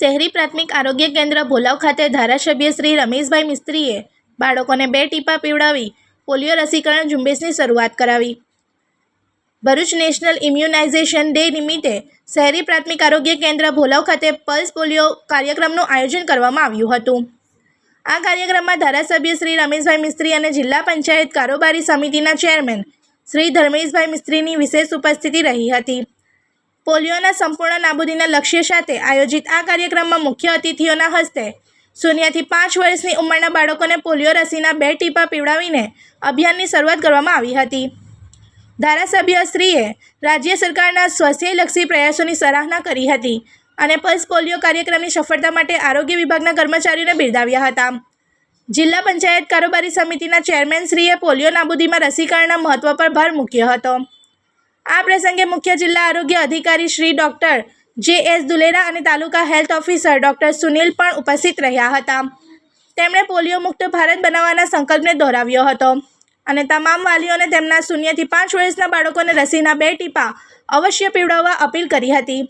શહેરી પ્રાથમિક આરોગ્ય કેન્દ્ર ભોલાવ ખાતે ધારાસભ્ય શ્રી રમેશભાઈ મિસ્ત્રીએ બાળકોને બે ટીપાં પીવડાવી પોલિયો રસીકરણ ઝુંબેશની શરૂઆત કરાવી. ભરૂચ નેશનલ ઇમ્યુનાઇઝેશન ડે નિમિત્તે શહેરી પ્રાથમિક આરોગ્ય કેન્દ્ર ભોલાવ ખાતે પલ્સ પોલિયો કાર્યક્રમનું આયોજન કરવામાં આવ્યું હતું. આ કાર્યક્રમમાં ધારાસભ્ય શ્રી રમેશભાઈ મિસ્ત્રી અને જિલ્લા પંચાયત કારોબારી સમિતિના ચેરમેન શ્રી ધર્મેશભાઈ મિસ્ત્રીની વિશેષ ઉપસ્થિતિ રહી હતી. પોલિયોના સંપૂર્ણ નાબૂદીના લક્ષ્ય સાથે આયોજિત આ કાર્યક્રમમાં મુખ્ય અતિથિઓના હસ્તે શૂન્યથી પાંચ વર્ષની ઉંમરના બાળકોને પોલિયો રસીના બે ટીપા પીવડાવીને અભિયાનની શરૂઆત કરવામાં આવી હતી. ધારાસભ્યશ્રીએ રાજ્ય સરકારના સ્વાસ્થ્યલક્ષી પ્રયાસોની સરાહના કરી હતી અને પલ્સ પોલિયો કાર્યક્રમની સફળતા માટે આરોગ્ય વિભાગના કર્મચારીઓને બિરદાવ્યા હતા. જિલ્લા પંચાયત કારોબારી સમિતિના ચેરમેનશ્રીએ પોલિયો નાબૂદીમાં રસીકરણના મહત્વ પર ભાર મૂક્યો હતો. આ પ્રસંગે મુખ્ય જિલ્લા આરોગ્ય અધિકારી Shri doctor J S Dulera અને તાલુકા હેલ્થ ઓફિસર ડૉક્ટર સુનિલ પણ ઉપસ્થિત રહ્યા હતા. તેમણે પોલિયો મુક્ત ભારત બનાવવાના સંકલ્પને દોહરાવ્યો હતો અને તમામ વાલીઓને તેમના શૂન્યથી પાંચ વર્ષના બાળકોને રસીના બે ટીપા અવશ્ય પીવડાવવા અપીલ કરી હતી.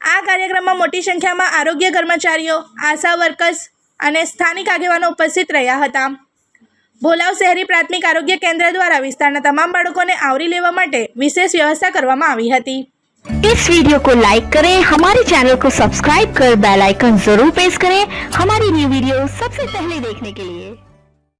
આ કાર્યક્રમમાં મોટી સંખ્યામાં આરોગ્ય કર્મચારીઓ, આશા વર્કર્સ અને સ્થાનિક આગેવાનો ઉપસ્થિત રહ્યા હતા. ભોલાવ શહેરી પ્રાથમિક આરોગ્ય કેન્દ્ર દ્વારા વિસ્તારના તમામ બાળકોને આવરી લેવા માટે વિશેષ વ્યવસ્થા કરવામાં આવી હતી इस वीडियो को लाइक करें हमारे चैनल को सब्सक्राइब कर बेल आइकन जरूर प्रेस करें हमारी न्यू वीडियो सबसे पहले देखने के लिए